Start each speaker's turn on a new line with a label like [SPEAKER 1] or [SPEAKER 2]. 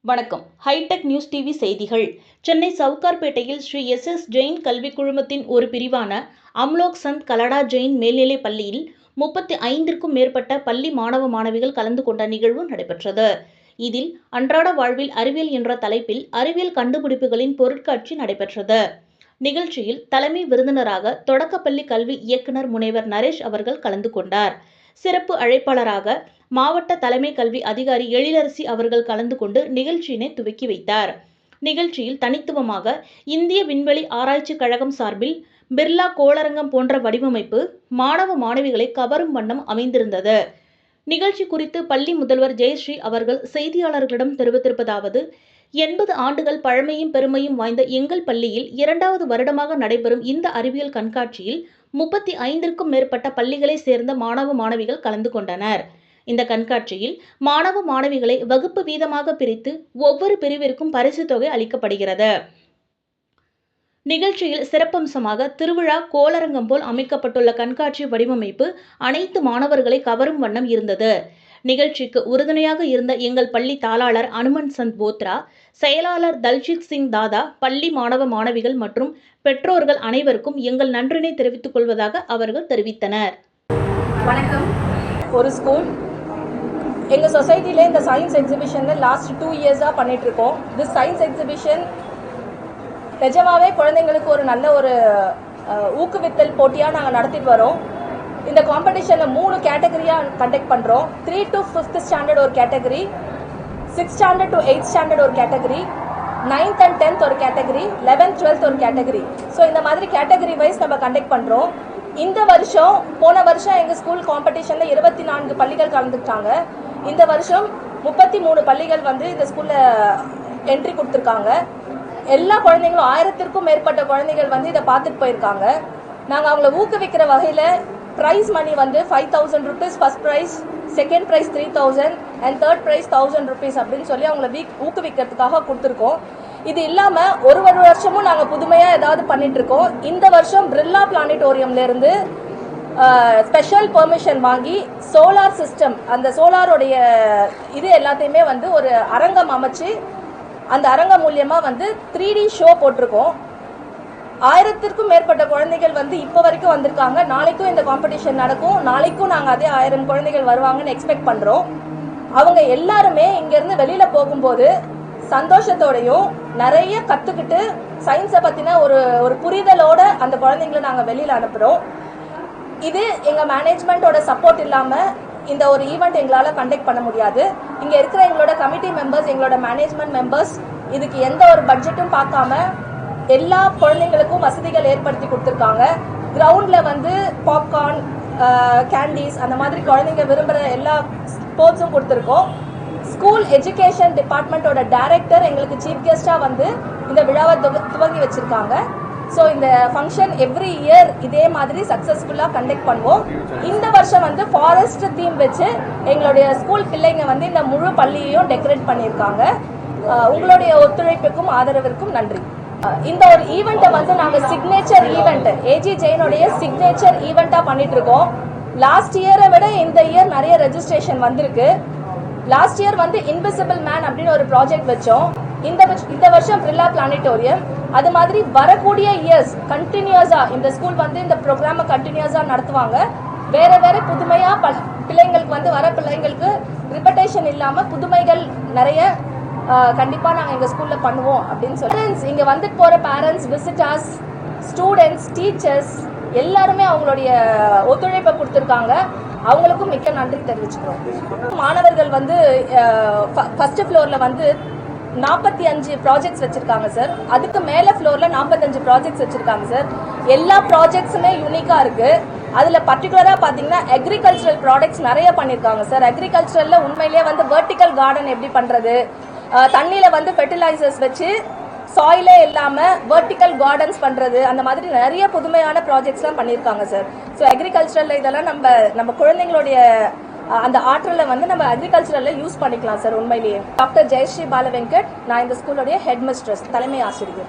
[SPEAKER 1] வணக்கம். Hitech news TV செய்திகள். சென்னை சவுகார்பேட்டையில் ஸ்ரீ எஸ் எஸ் ஜெயின் கல்விக் குழுமத்தின் ஒரு பிரிவான அம்லோக் சந்த் கலடா ஜெயின் மேல்நிலைப் பள்ளியில் முப்பத்தி ஐந்திற்கும் மேற்பட்ட பள்ளி மாணவ மாணவிகள் கலந்து கொண்ட நிகழ்வு நடைபெற்றது. இதில் அன்றாட வாழ்வில் அறிவியல் என்ற தலைப்பில் அறிவியல் கண்டுபிடிப்புகளின் பொருட்காட்சி நடைபெற்றது. நிகழ்ச்சியில் தலைமை விருந்தினராக தொடக்கப்பள்ளி கல்வி இயக்குனர் முனைவர் நரேஷ் அவர்கள் கலந்து கொண்டார். சிறப்பு அழைப்பாளராக மாவட்ட தலைமை கல்வி அதிகாரி எழிலரசி அவர்கள் கலந்து கொண்டு நிகழ்ச்சியினை துவக்கி வைத்தார். நிகழ்ச்சியில் தனித்துவமாக இந்திய விண்வெளி ஆராய்ச்சி கழகம் சார்பில் பிர்லா கோளரங்கம் போன்ற வடிவமைப்பு மாணவ மாணவிகளை கவரும் வண்ணம் அமைந்திருந்தது. நிகழ்ச்சி குறித்து பள்ளி முதல்வர் ஜெயஸ்ரீ அவர்கள் செய்தியாளர்களிடம் தெரிவித்திருப்பதாவது எண்பது ஆண்டுகள் பழமையும் பெருமையும் வாய்ந்த எங்கள் பள்ளியில் இரண்டாவது வருடமாக நடைபெறும் இந்த அறிவியல் கண்காட்சியில் முப்பத்தி ஐந்திற்கும் மேற்பட்ட பள்ளிகளை சேர்ந்த மாணவ மாணவிகள் கலந்து கொண்டனர். இந்த கண்காட்சியில் மாணவ மாணவிகளை வகுப்பு வீதமாக பிரித்து ஒவ்வொரு பிரிவிற்கும் பரிசு தொகை அளிக்கப்படுகிறது. நிகழ்ச்சியில் சிறப்பம்சமாக திருவிழா கோளரங்கம் போல் அமைக்கப்பட்டுள்ள கண்காட்சி வடிவமைப்பு அனைத்து மாணவர்களை கவரும் வண்ணம் இருந்தது. நிகழ்ச்சிக்கு உறுதுணையாக இருந்த எங்கள் பள்ளி தாளாளர் அனுமன் சந்த் போத்ரா செயலாளர் தல்ஜித் சிங் தாதா பள்ளி மாணவ மாணவிகள் மற்றும் பெற்றோர்கள் அனைவருக்கும் எங்கள் நன்றினை தெரிவித்துக் கொள்வதாக அவர்கள் தெரிவித்தனர்.
[SPEAKER 2] வணக்கம். ஒரு ஸ்கூல் எங்கள் சொசைட்டியில் இந்த சயின்ஸ் எக்ஸிபிஷனில் லாஸ்ட் டூ இயர்ஸாக பண்ணிகிட்ருக்கோம் இது சயின்ஸ் எக்ஸிபிஷன் நிஜமாவே குழந்தைங்களுக்கு ஒரு நல்ல ஒரு ஊக்குவித்தல் போட்டியாக நாங்கள் நடத்திட்டு வரோம். இந்த காம்படிஷனில் மூணு கேட்டகரியாக கண்டக்ட் பண்ணுறோம் த்ரீ டு ஃபிஃப்த் ஸ்டாண்டர்ட் ஒரு category six standard to eight standard ஒரு கேட்டகரி நைன்த் அண்ட் டென்த் ஒரு கேட்டகரி லெவன்த் டுவெல்த் ஒரு கேட்டகரி ஸோ இந்த மாதிரி கேட்டகரி வைஸ் நம்ம கண்டக்ட் பண்ணுறோம் இந்த வருஷம் போன வருஷம் எங்கள் ஸ்கூல் காம்படிஷனில் இருபத்தி நான்கு பள்ளிகள் கலந்துக்கிட்டாங்க. இந்த வருஷம் முப்பத்தி மூணு பள்ளிகள் வந்து இந்த ஸ்கூலில் என்ட்ரி கொடுத்துருக்காங்க. எல்லா குழந்தைங்களும் ஆயிரத்திற்கும் மேற்பட்ட குழந்தைகள் வந்து இதை பார்த்துட்டு போயிருக்காங்க. நாங்கள் அவங்கள ஊக்குவிக்கிற வகையில் ப்ரைஸ் மணி வந்து five thousand rupees first prize second prize three thousand and third prize thousand rupees அப்படின்னு சொல்லி அவங்கள வீக் ஊக்குவிக்கிறதுக்காக கொடுத்துருக்கோம். இது இல்லாமல் ஒரு ஒரு வருஷமும் நாங்கள் புதுமையாக ஏதாவது பண்ணிகிட்ருக்கோம் இந்த வருஷம் பிர்லா பிளானட்டோரியம்லேருந்து ஸ்பெஷல் பெர்மிஷன் வாங்கி சோலார் சிஸ்டம் அந்த சோலாரோடைய இது எல்லாத்தையுமே வந்து ஒரு அரங்கம் அமைச்சு அந்த அரங்கம் மூலியமாக வந்து த்ரீ டி ஷோ போட்டிருக்கோம். ஆயிரத்திற்கும் மேற்பட்ட குழந்தைகள் வந்து இப்போ வரைக்கும் வந்திருக்காங்க. நாளைக்கும் இந்த காம்படிஷன் நடக்கும். நாளைக்கும் நாங்கள் அதே ஆயிரம் குழந்தைகள் வருவாங்கன்னு எக்ஸ்பெக்ட் பண்ணுறோம் அவங்க எல்லாருமே இங்கேருந்து வெளியில் போகும்போது சந்தோஷத்தோடையும் நிறைய கற்றுக்கிட்டு சயின்ஸை பற்றின ஒரு ஒரு புரிதலோட அந்த குழந்தைங்கள நாங்கள் வெளியில் அனுப்புகிறோம் இது எங்கள் மேனேஜ்மெண்ட்டோட சப்போர்ட் இல்லாமல் இந்த ஒரு ஈவெண்ட் எங்களால் கண்டக்ட் பண்ண முடியாது. இங்கே இருக்கிற எங்களோட கமிட்டி மெம்பர்ஸ் எங்களோட மேனேஜ்மெண்ட் மெம்பர்ஸ் இதுக்கு எந்த ஒரு பட்ஜெட்டும் பார்க்காம எல்லா குழந்தைங்களுக்கும் வசதிகள் ஏற்படுத்தி கொடுத்துருக்காங்க. கிரவுண்டில் வந்து பாப்கார்ன் கேண்டீஸ் அந்த மாதிரி குழந்தைங்க விரும்புகிற எல்லா ஸ்போர்ட்ஸும் கொடுத்துருக்கோம். ஸ்கூல் எஜுகேஷன் டிபார்ட்மெண்ட்டோட டைரக்டர் எங்களுக்கு சீஃப் கெஸ்ட்டாக வந்து இந்த விழாவை துவங்கி வச்சுருக்காங்க. ஸோ இந்த ஃபங்க்ஷன் எவ்ரி இயர் இதே மாதிரி சக்ஸஸ்ஃபுல்லாக கண்டக்ட் பண்ணுவோம். இந்த வருஷம் வந்து ஃபாரஸ்ட் தீம் வச்சு எங்களுடைய ஸ்கூல் பிள்ளைங்க வந்து இந்த முழு பள்ளியையும் டெக்கரேட் பண்ணியிருக்காங்க. உங்களுடைய ஒத்துழைப்புக்கும் ஆதரவிற்கும் நன்றி. இந்த ஒரு ஈவெண்ட்டை வந்து நாங்கள் சிக்னேச்சர் ஈவெண்ட் ஏஜி ஜெயினுடைய சிக்னேச்சர் ஈவெண்ட்டாக பண்ணிட்டு இருக்கோம் லாஸ்ட் இயரை விட இந்த இயர் நிறைய ரெஜிஸ்ட்ரேஷன் வந்திருக்கு. லாஸ்ட் இயர் வந்து இன்விசிபிள் மேன் அப்படின்னு ஒரு ப்ராஜெக்ட் வச்சோம். இந்த இந்த வருஷம் பிர்லா பிளானிட்டோரியம் அது மாதிரி வரக்கூடிய இயர்ஸ் கண்டினியூஸா இந்த ஸ்கூல் வந்து இந்த ப்ரோக்ராமை கண்டினியூஸா நடத்துவாங்க. வேற வேற புதுமையா ப- பிள்ளைங்களுக்கு வந்து வர பிள்ளைங்களுக்கு ரிப்பட்டேஷன் இல்லாம புதுமைகள் நிறைய கண்டிப்பாக நாங்கள் எங்கள் ஸ்கூலில் பண்ணுவோம் அப்படின்னு சொல்லி. இங்கே வந்துட்டு போகிற பேரண்ட்ஸ் விசிட்டர்ஸ் ஸ்டூடெண்ட்ஸ் டீச்சர்ஸ் எல்லாருமே அவங்களுடைய ஒத்துழைப்பை கொடுத்துருக்காங்க. அவங்களுக்கும் மிக்க நன்றி தெரிவிச்சுக்கிறோம். மாணவர்கள் வந்து ஃபர்ஸ்ட் ஃப்ளோரில் வந்து நாற்பத்தி அஞ்சு ப்ராஜெக்ட்ஸ் வச்சுருக்காங்க சார் அதுக்கு மேலே ஃப்ளோரில் நாற்பத்தஞ்சு ப்ராஜெக்ட்ஸ் வச்சுருக்காங்க சார் எல்லா ப்ராஜெக்ட்ஸுமே யூனிக்காக இருக்குது அதில் பர்டிகுலராக பார்த்தீங்கன்னா அக்ரிகல்ச்சரல் ப்ராடக்ட்ஸ் நிறைய பண்ணியிருக்காங்க சார் அக்ரிகல்ச்சரலில் உண்மையிலேயே வந்து வேர்ட்டிக்கல் கார்டன் எப்படி பண்ணுறது தண்ணியில் வந்து ஃபெர்டிலைசர்ஸ் வச்சு சாயிலே இல்லாமல் வெர்டிக்கல் கார்டன்ஸ் பண்ணுறது அந்த மாதிரி நிறைய புதுமையான ப்ராஜெக்ட்ஸ்லாம் பண்ணியிருக்காங்க சார் ஸோ அக்ரிகல்ச்சரில் இதெல்லாம் நம்ம நம்ம குழந்தைங்களுடைய அந்த ஆற்றலை வந்து நம்ம அக்ரிகல்ச்சரில் யூஸ் பண்ணிக்கலாம் சார் உண்மையிலேயே. டாக்டர் ஜெயஸ்ரீ பாலவெங்கட் நான் இந்த ஸ்கூலுடைய ஹெட் மிஸ்ட்ரஸ் தலைமை ஆசிரியர்.